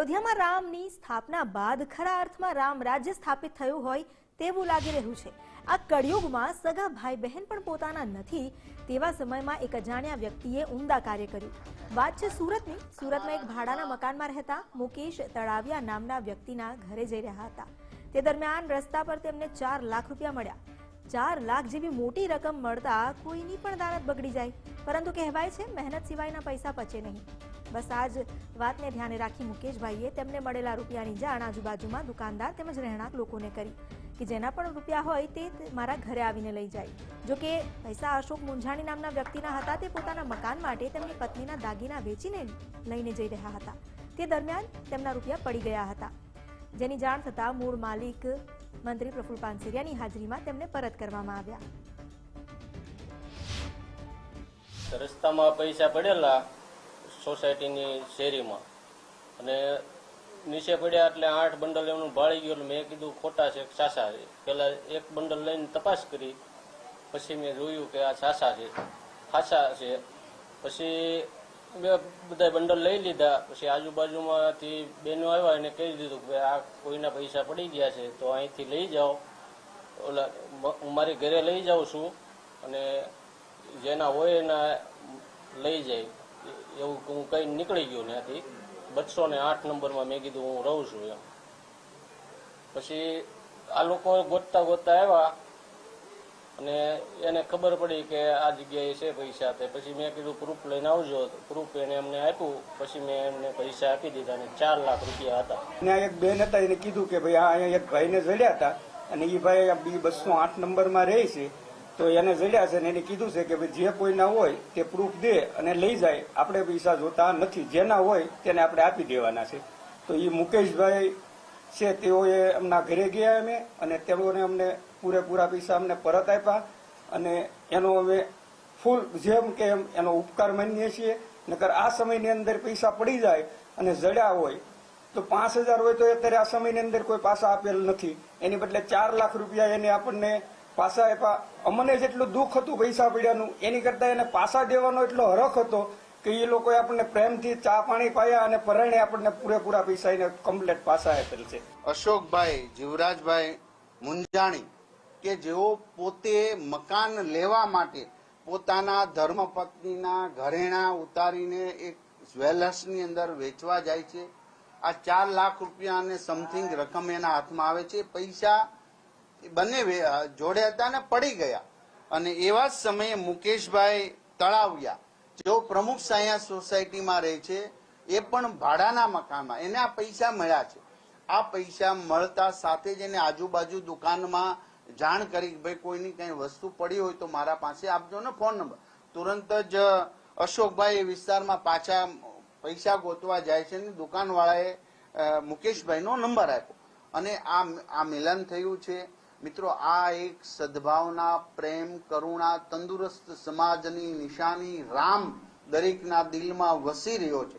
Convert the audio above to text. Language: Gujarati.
અયોધ્યામાં રામની સ્થાપના બાદ ખરા અર્થમાં રામ રાજ્ય સ્થાપિત થયું હોય તેવું લાગી રહ્યું છે. આ કળિયુગમાં સગા ભાઈ બહેન પણ પોતાના નથી તેવા સમયમાં એક અજાણ્યા વ્યક્તિએ ઉમદા કાર્ય કર્યું. વાત છે સુરતની. સુરતમાં એક ભાડાના મકાનમાં રહેતા મુકેશ તળાવિયા નામના વ્યક્તિના ઘરે જઈ રહ્યા હતા. તે દરમિયાન રસ્તા પર તેમને ચાર લાખ રૂપિયા મળ્યા. ચાર લાખ જેવી મોટી રકમ મળતા કોઈની પણ દાનત બગડી જાય. પરંતુ કહેવાય છે, મહેનત સિવાયના પૈસા પચે નહીં. બસ આ જ વાતને ધ્યાને રાખી મુકેશભાઈએ તેમને મળેલા રૂપિયાની જાણ આજુબાજુમાં દુકાનદાર તેમજ રહેણાંક લોકોને કરી કે જેના પણ રૂપિયા હોય તે મારા ઘરે આવીને લઈ જાય. જોકે પૈસા અશોક મુંજાણી નામના વ્યક્તિના હતા તે પોતાના મકાન માટે તેમની પત્નીના દાગીના વેચીને લઈને જઈ રહ્યા હતા. તે દરમિયાન તેમના રૂપિયા પડી ગયા હતા. જેની જાણ થતાં મૂળ માલિક મંત્રી પ્રફુલ પાનસેરિયાની હાજરીમાં તેમને પરત કરવામાં આવ્યા. રસ્તામાં પૈસા પડેલા સોસાયટીની શેરીમાં. અને નીચે પડ્યા એટલે આઠ બંડલ એમનું ભાળી ગયું એટલે મેં કીધું, ખોટા છે સાસા છે. પેલા એક બંડલ લઈને તપાસ કરી. પછી મેં જોયું કે આ સાસા છે. ખાસા છે. પછી મેં બધા બંડલ લઈ લીધા. પછી આજુબાજુમાંથી બેનો આવ્યા એને કહી દીધું કે આ કોઈના પૈસા પડી ગયા છે, તો અહીંથી લઈ જાઓ. ઓલા, હું મારી ઘરે લઈ જાઉં છું અને જેના હોય એના લઈ જાય. એવું હું કઈ નીકળી ગયો ત્યાંથી. બસો ને આઠ નંબરમાં મેં કીધું હું રહું છું એમ. પછી આ લોકો ગોતતા ગોતતા આવ્યા અને એને ખબર પડી કે આ જગ્યાએ છે પૈસા તે. પછી મેં કીધું પ્રૂફ લઈને આવજો. પ્રૂફ એને એમને આપ્યું. પછી મેં એમને પૈસા આપી દીધા અને ચાર લાખ રૂપિયા હતા. ત્યાં એક બેન હતા એને કીધું કે ભાઈ આ એક ભાઈને જડ્યા હતા અને એ ભાઈ બસો આઠ નંબરમાં રહે છે. તો એને જડ્યા છે ને એને કીધું છે કે ભાઈ જે કોઈના હોય તે પ્રૂફ દે અને લઈ જાય. આપણે પૈસા જોતા નથી. જેના હોય તેને આપણે આપી દેવાના છે. તો એ મુકેશભાઈ છે, તેઓએ એમના ઘરે ગયા અમે અને તેઓને અમને પૂરેપૂરા પૈસા અમને પરત આપ્યા અને એનો અમે ફૂલ જેમ કે એમ એનો ઉપકાર માનીએ છીએ. નકર આ સમયની અંદર પૈસા પડી જાય અને જડ્યા હોય તો પાંચ હજાર હોય તો અત્યારે આ સમયની અંદર કોઈ પાસા આપેલ નથી. એની બદલે ચાર લાખ રૂપિયા એને આપણને પાસા આપ્યા. અમને જેટલું દુઃખ હતું પૈસા પડ્યાનું એની કરતા એને પાસા દેવાનો એટલો હરખ હતો કે એ લોકોએ આપણને પ્રેમથી ચા પાણી પાયા અને પરણે આપણને પૂરેપૂરા પૈસા એને કમ્પ્લેટ પાસા આપેલ છે. અશોકભાઈ, જીવરાજભાઈ મુંજાણી કે જેઓ પોતે મકાન લેવા માટે પોતાના ધર્મપત્નીના ઘરેણા ઉતારીને એક જ્વેલર્સની અંદર વેચવા જાય છે. આ ચાર લાખ રૂપિયા અને સમથિંગ રકમ એના હાથમાં આવે છે. પૈસા બંને જોડે હતા ને પડી ગયા. અને એવા જ સમયે મુકેશભાઈ તળાવિયા. જેઓ પ્રમુખ સાયા સોસાયટીમાં રહે છે, એ પણ ભાડાના મકાનમાં. એને આ પૈસા મળ્યા છે. આ પૈસા મળતા સાથે જ એને આજુબાજુ દુકાનમાં જાણ કરી ભાઈ કોઈની કઈ વસ્તુ પડી હોય તો મારા પાસે આપજો ને ફોન નંબર. તુરંત જ અશોકભાઈ એ વિસ્તારમાં પાછા પૈસા ગોતવા જાય છે અને દુકાનવાળાએ મુકેશભાઈનો નંબર આપ્યો. અને આ આ મિલન થયું છે. મિત્રો, આ એક સદભાવના, પ્રેમ, કરુણા, તંદુરસ્ત સમાજની નિશાની રામ દરેકના દિલમાં વસી રહ્યો છે.